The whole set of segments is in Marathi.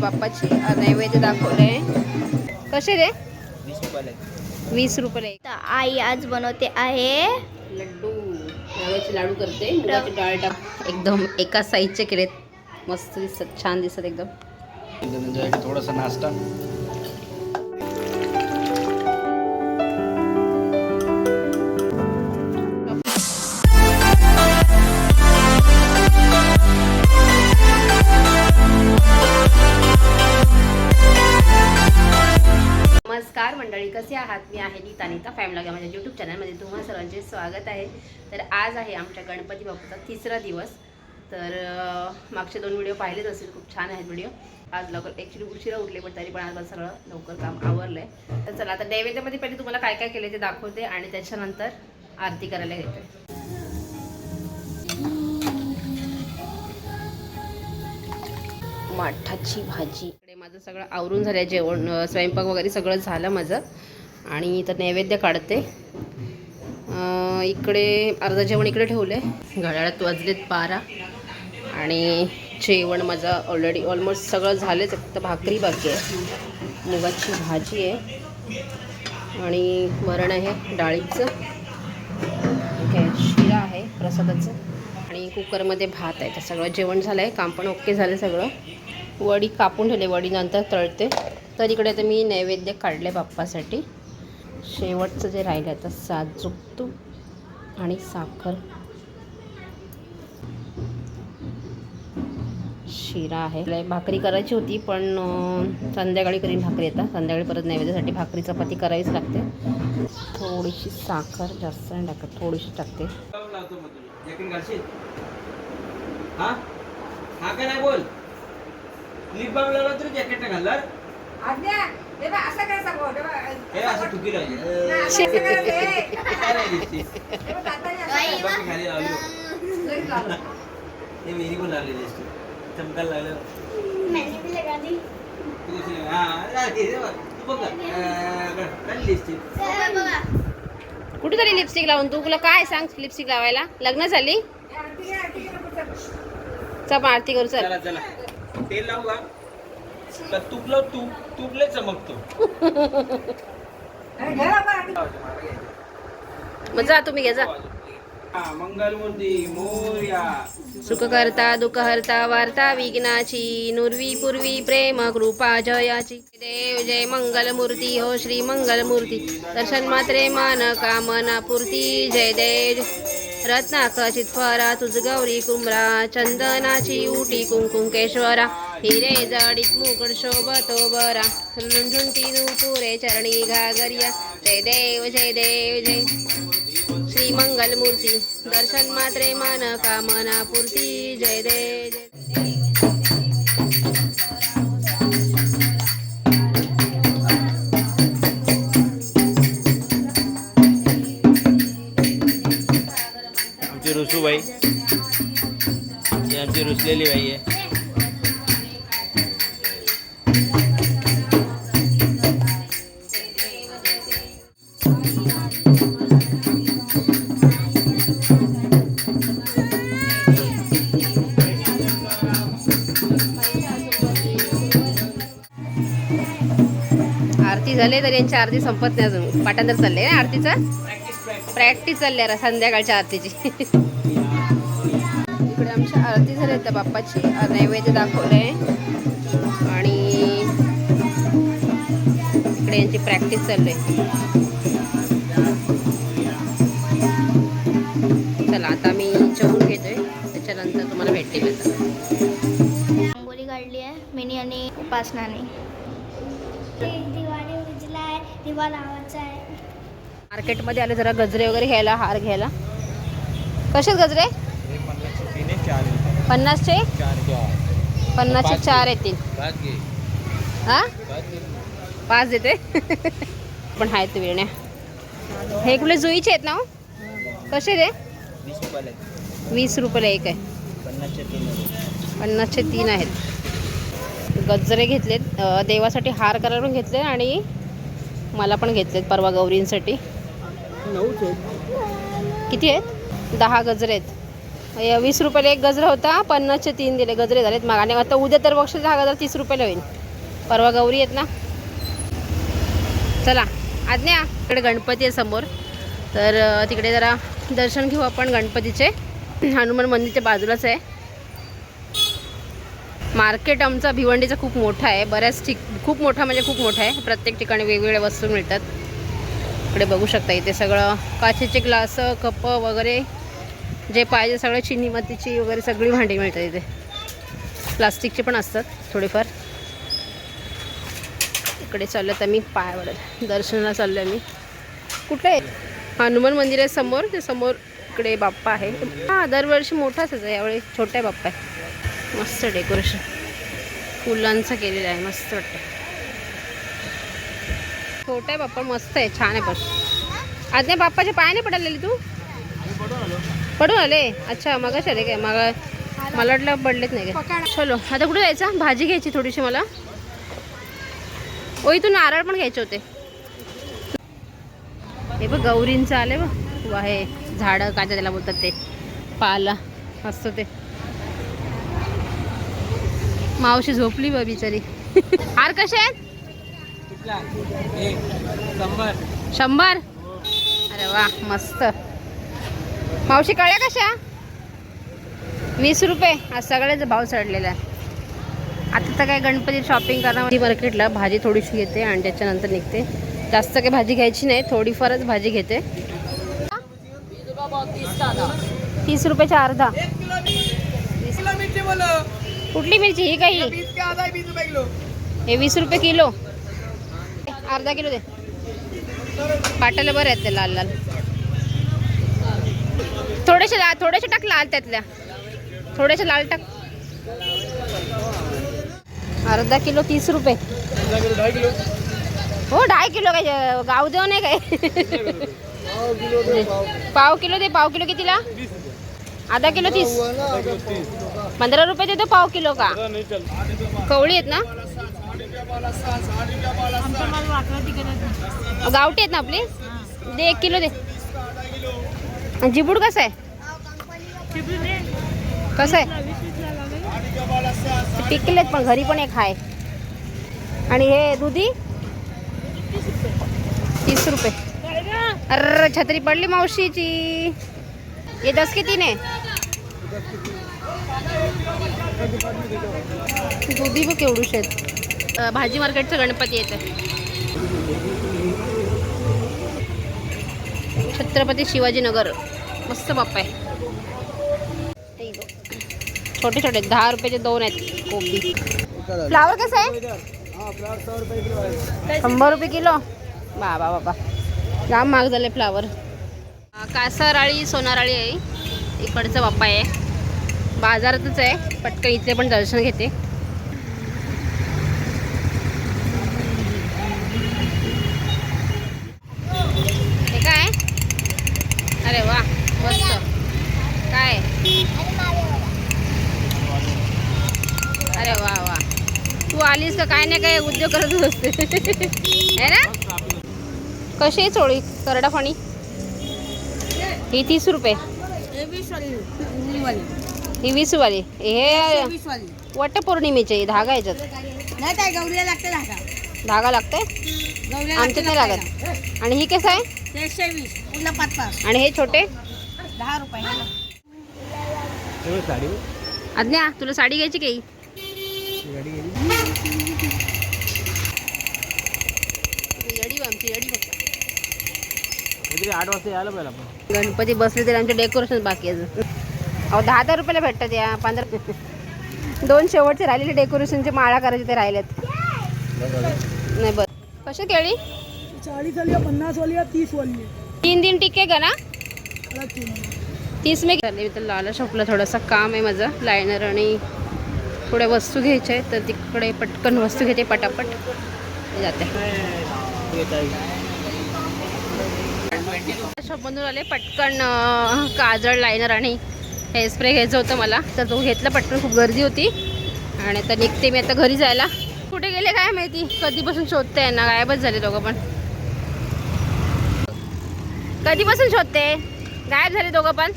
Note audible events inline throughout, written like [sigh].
बाप्पाची. नैवेद्य दाखवले कसे रे? वीस रुपये आई आज बनवते आहे लड्डू. रव्याचे लाडू करते मुगाची डाळ टाक. एकदम एका साईजचे केलेत. मस्त दिसत छान दिसत एकदम. थोडासा नाश्ता. कसे आहात. मी आहे नीता नीता फॅमिली माझ्या यूट्यूब चॅनलमध्ये तुम्हा सर्वांचे स्वागत आहे. तर आज आहे आमच्या गणपती बाप्पाचा तिसरा दिवस. तर मागचे दोन व्हिडिओ पाहिलेच असतील खूप छान आहेत व्हिडिओ आज लवकर ॲक्च्युली उशिरा उठले पण तरी पण आज सगळं लवकर काम आवरलं आहे तर चला आता नैवेद्यामध्ये पहिले तुम्हाला काय काय केले ते दाखवते आणि त्याच्यानंतर आरती करायला घेते माठाची भाजी. माझं सगळं आवरून झालं जेवण स्वयंपाक वगैरे सगळं झालं माझं. आणि इथं नैवेद्य काढते. इकडे अर्धं जेवण इकडे ठेवलं आहे घड्याळात वाजलेत बारा. आणि जेवण माझं ऑलरेडी ऑलमोस्ट सगळं झालेच फक्त भाकरी बाकी आहे. मुगाची भाजी आहे. आणि वरण आहे डाळीचं. हे शिरा आहे प्रसादाचं. आणि कुकरमध्ये भात आहे. तर सगळं जेवण झालं आहे काम पण ओके झालं सगळं. वडी कापून ठेवले वडीनंतर तळते. तर इकडे आता मी नैवेद्य काढले बाप्पासाठी. शेवटचं जे राहिलं आहे तर साजूक तूप आणि साखर. शिरा आहे. लय भाकरी करायची होती पण संध्याकाळी करीन भाकरी आता. संध्याकाळी परत नैवेद्यासाठी भाकरी चपाती करावीच लागते. थोडीशी साखर जास्त नाही टाकत थोडीशी टाकते. जॅकेट हा लिप बाम लावला तरी जॅकेट नाही घालणार हे असं टुकी राहिली. काय नाही दिसते. बाकी खाली लावली हो. हे मेरी पण लावलेली असते चमकायला लागलं. तू कशी लाव- हा राहते रे बघ. तू बघ. ना. अं, काढली असते कुठे तरी लिपस्टिक लावून तू तुला काय सांग लिपस्टिक लावायला? लग्न झाली? चल आरती करू चल. चला चला. तेल लावू. का का तूप लाव तूप तूप लय चमकतो मग जा तुम्ही घे जा. हा, मंगलमूर्ती मोर्या. सुख करता दुःख हरता वार्ता विघ्नाची नुर्वी पूर्वी प्रेम कृपा जयाची. देव जय मंगल मूर्ती हो श्री मंगल मूर्ती दर्शन मात्रे मान कामना पूर्ती जय देव. रत्नाखचित फरा तुझ गौरी कुंभरा चंदनाची उटी कुंकुंकेश्वरा हिरे जडित मुकुट शोभतो बरा झुंझुंटी नुपुरे चरणी घागरिया जय देव जय देव जय श्री मंगल मूर्ती दर्शन मात्रे मन कामना पूर्ती जय देव जय आमची रुसूबाई ही आमची रुसलेली बाई आहे. आरती झाले तर यांची आरती संपत नाही अजून. पाठांतर चालले ना आरतीचा? प्रॅक्टिस चालली संध्याकाळच्या आरतीची. [laughs] इकडे आमच्या आरती झाली त्या बाप्पाची. नैवेद्य दाखवले आणि इकडे यांची प्रॅक्टिस चालली आहे चला आता मी जेवून घेतोय. त्याच्यानंतर तुम्हाला भेटते मी आता. रांगोळी काढली आहे मिनी आणि उपासनाने. दिवाळी उजला आहे दिवा लावायचा आहे. मार्केटमध्ये आले जरा गजरे वगैरे घ्यायला हार घ्यायला. कसेच गजरे? पन्नासचे? पन्नासचे चार येतील. हा पाच देते. [laughs] पण आहेत विरण्या हे कुठले जुईचे आहेत ना हो? कसे रे? वीस रुपयाला रुपयाला एक आहे. पन्नासचे तीन आहेत. गजरे घेतलेत. देवासाठी हार करायला पण घेतले आणि मला पण घेतलेत परवा गौरींसाठी. किती आहेत? दहा गजरे आहेत. वीस रुपयाला एक गजरा होता पन्नासचे तीन दिले गजरे झालेत मग. आणि आता उद्या तर बक्षीस हा गजरा तीस रुपयाला होईल. परवा गौरी आहेत ना? चला आज्ञा. इकडे गणपती आहे समोर. तर तिकडे जरा दर्शन घेऊ आपण गणपतीचे. हनुमान मंदिरच्या बाजूलाच आहे. मार्केट आमचा भिवंडीचा खूप मोठा आहे. बऱ्याच ठिक खूप मोठा म्हणजे खूप मोठा आहे. प्रत्येक ठिकाणी वेगवेगळ्या वस्तू मिळतात. इकडे बघू शकता इथे सगळं. काचेचे ग्लास कप वगैरे जे पाहिजे सगळं चिनी मातीची वगैरे सगळी भांडी मिळतात इथे. प्लास्टिकची पण असतात थोडेफार. इकडे चाललं तर मी पाय वडत दर्शनाला चाललं आहे मी. कुठे? आहे हनुमान मंदिर आहे समोर. ते समोर इकडे बाप्पा आहे. हां दरवर्षी मोठाच आहे. यावेळी छोटा आहे बाप्पा आहे. मस्त डेकोरेशन. फुलांचं केलेलं आहे. मस्त वाटतं छोटा आहे बाप्पा मस्त आहे. छान आहे पण. आज नाही बाप्पाच्या पायाने पडलेली तू? पडून आले. अच्छा मग आले काय? मग मला वाटलं पडलेच नाही काय. चलो आता कुठे जायचं? भाजी घ्यायची थोडीशी मला. ओ इथून नारळ पण घ्यायचे होते. हे बघ गौरींचं आले बघ. वा हे झाडं काय त्याला बोलतात ते? पाला असतं ते. मावशी झोपली बा बिचारी. हार कसे आहेत? शंभर? अरे वा मस्त. मावशी काळ्या कशा? वीस रुपये. आज सगळ्याच भाव चढलेला आहे आता तर काय गणपती शॉपिंग करणार मार्केटला भाजी थोडीशी घेते आणि त्याच्यानंतर निघते. जास्त काही भाजी घ्यायची नाही थोडीफारच भाजी घेते. तीस रुपयाच्या अर्धा. कुठली मिरची? ही काही. हे वीस रुपये किलो. अर्धा किलो दे. पाटाला बरं आहेत ते लाल लाल. थोडेसे लाल थोडेसे टाक लाल त्यातल्या. थोडेसे लाल टाक. अर्धा किलो तीस रुपये. हो ढाई किलो काय गाव देऊ नाही काय? पाव किलो दे पाव किलो कितीला? आधा किलो तीस. पंधरा रुपये देतो पाव किलो का? कवळी आहेत ना? गावठी आहेत ना आपली? दे एक किलो दे. जिबूड कसं आहे? कसं आहे? पिकलेत पण घरी पण एक आहे. आणि हे दुधी? तीस रुपये. अरे छत्री पडली मावशीची. हे दस कितीने? दुधी बघ केवढूश आहेत. भाजी मार्केटचं गणपती येतं छत्रपती शिवाजीनगर. मस्त बाप्पा आहे. छोटे छोटे दहा रुपयाचे दोन आहेत कोबी. फ्लावर कसं आहे? शंभर रुपये किलो. बाबा बाबा. लांब महाग झाले फ्लावर कासाराळी सोनाराळी आहे. इकडचं बाप्पा आहे. बाजारातच आहे. पटकन इथले पण दर्शन घेते हे काय अरे वा मस्त काय अरे वा वा तू आलीस का काय नाही काय उद्योग करतच असते. है ना? कशी आहे चोळी? करडा पाणी ही तीस रुपये. ही वीस वाली हे वटपौर्णिमेचे धागा याच्यात. नाही काय गौरीला लागते धागा. लागतंय? गौरीला आमच्यात नाही लागत. आणि ही कसं आहे? आणि हे छोटे? दहा रुपये. हे आज्ञा तुला साडी घ्यायची काही गाडी गेली येडी बा आमची येडी बघ काहीतरी आठ वाजता यायला पाहिजे आपण गणपती बसले तरी आमचे डेकोरेशन बाकी आहे अजून. अहो दहा दहा रुपयाला भेटतात या पंधरा दोन शेवटचे राहिलेले डेकोरेशनचे माळा करायचे ते राहिलेत. नाही बरं. कशी केळी? चाळीस वाली पन्नास वाली तीस वाली. तीन दिन टिके का ना. तीस मे मी तर लाला शॉपला थोडंसं काम आहे माझं लायनर आणि थोड्या वस्तू घ्यायच्या आहेत तर तिकडे पटकन वस्तू घेते पटापट. जाते. शॉपमधून आले पटकन काजळ लायनर आणि हे स्प्रे घ्यायचं होतं मला. तर तो घेतला पटकन खूप गर्दी होती. आणि आता निघते मी आता घरी जायला. कुठे गेले काय माहिती? कधीपासून शोधते ना गायबच झाले दोघं पण. कधीपासून शोधते? गायब झाले दोघं पण.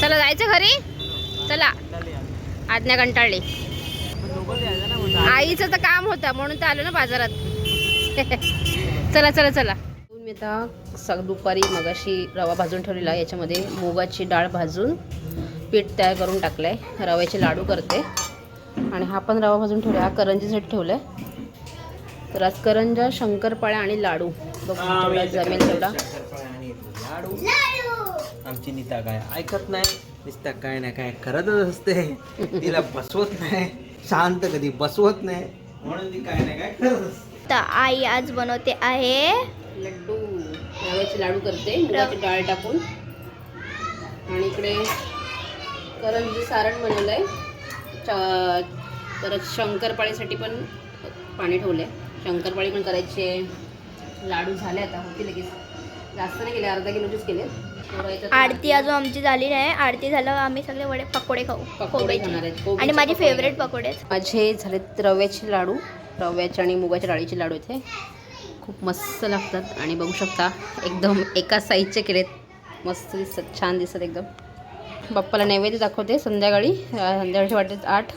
चला जायचं घरी? चला. आज्ञा कंटाळली. आईचं तर काम होतं म्हणून तर आलो ना बाजारात. चला चला चला. मी आता सग दुपारी मगाशी रवा भाजून ठेवलेला याच्यामध्ये मुगाची डाळ भाजून पीठ तयार करून टाकलंय. रव्याचे लाडू करते. आणि हा पण रवा भाजून ठेवला हा करंजीसाठी ठेवलाय. तर आज करंजा शंकरपाळ्या आणि लाडू. बघू जमेल तेवढा लाडू. आमची नीता काय ऐकत नाही नुसता काय ना काय करतच असते. तिला बसवत नाही. शांत कधी बसवत नाही. म्हणून ती काय ना काय करत असते. तर आई आज बनवते आहे लड्डू. रव्याचे लाडू करते मुगाची डाळ टाकून. आणि इकडे करंजी सारण बनवलं आहे च परत शंकरपाळीसाठी पण पाणी ठेवलं आहे शंकरपाळी पण करायची आहे. लाडू झाले आता होते लगेच. जास्त नाही केले अर्धा किलोचेच केले आरती अजून आमची झाली नाही. आरती झाल्यावर आम्ही सगळे वडे पकोडे खाऊ. पकोडे खाणार आहेत. आणि माझे. फेवरेट पकोडे. माझे झालेत रव्याचे लाडू. रव्याचे आणि मुगाच्या डाळीचे लाडू इथे. खूप मस्त लागतात. आणि बघू शकता एकदम एका साईजचे केलेत. मस्त दिसतात. छान दिसतात एकदम. बाप्पाला नैवेद्य दाखवते संध्याकाळी. संध्याकाळचे वाटत आठ.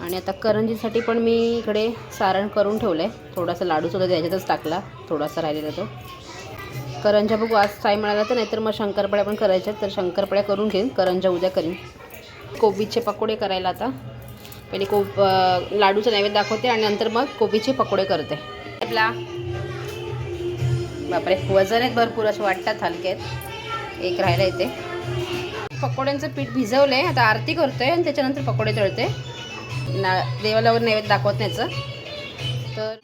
आणि आता करंजीसाठी पण मी इकडे सारण करून ठेवलं आहे थोडासा लाडूसुद्धा त्याच्यातच टाकला. थोडासा राहिलेला तो. करंजा बघू आज साई म्हणाला तर नाहीतर मग शंकरपाळ्या पण करायच्या तर शंकरपाळ्या करून घेईन करंजा उद्या करीन. कोबीचे पकोडे करायला आता. पहिले कोब लाडूचं नैवेद्य दाखवते आणि नंतर मग कोबीचे पकोडे करते. आपला बापरे वजन आहेत भरपूर असे वाटतात हलके आहेत एक राहायला येते पकोड्यांचं पीठ भिजवलं आहे आता आरती करतोय आणि त्याच्यानंतर पकोडे तळते. ना देवाला वगैरे नैवेद्य दाखवत नाहीचं तर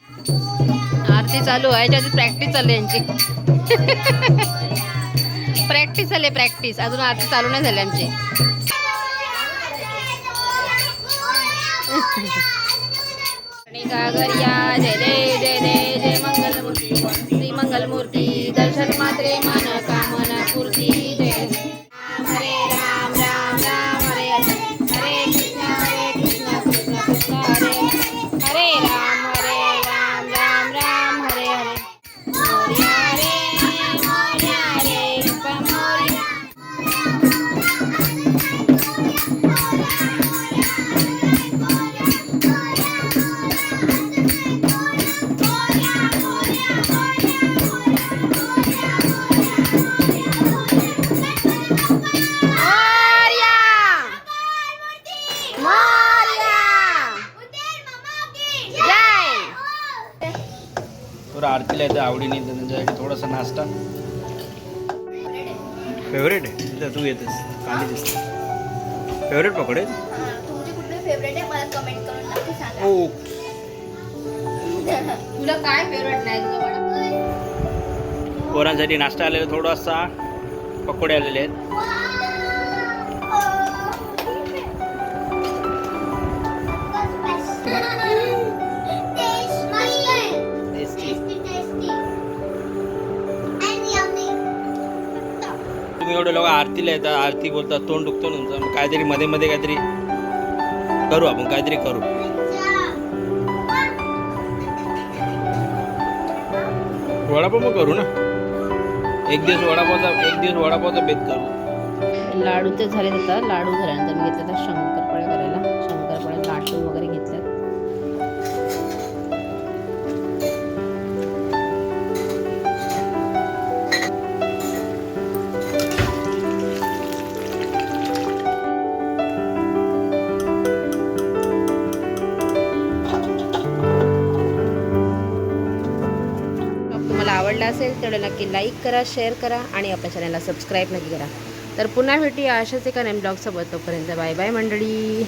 आरती चालू आहे याच्या प्रॅक्टिस चालू आहे यांची. [laughs] प्रॅक्टिस झाली प्रॅक्टिस अजून आरती चालू नाही झाली आमची. [laughs] आणि गागरिया जय जय जय जय जय मंगल. आवडीने तर त्यांच्यासाठी थोडासा नाश्ता. फेवरेट आहे? इथं तू येतेस काली दिसते. फेवरेट पकोडे? तुमचे कुठले फेवरेट आहे? मला कमेंट करून नक्की सांगा. ओ तुला काय फेवरेट नाही तुझा वडापाव पोरांसाठी नाश्ता आलेला थोडासा पकोडे आलेले आहेत. एवढे लोक आरतीला येतात आरती बोलतात तोंड दुखतो तुमचं. काहीतरी मध्ये मध्ये काहीतरी करू आपण काहीतरी करू. वडापाव मग करू ना. एक दिवस वडापावचा एक दिवस वडापावचा बेत करू. लाडू ते झाले आता लाडू झाल्यानंतर मी घेतलं शंकर. असेल तेवढं नक्की लाईक करा शेअर करा आणि आपल्या चॅनलला सबस्क्राईब नक्की करा. तर पुन्हा भेटूया अशाच एका नेम ब्लॉगसोबत तोपर्यंत बाय बाय मंडळी.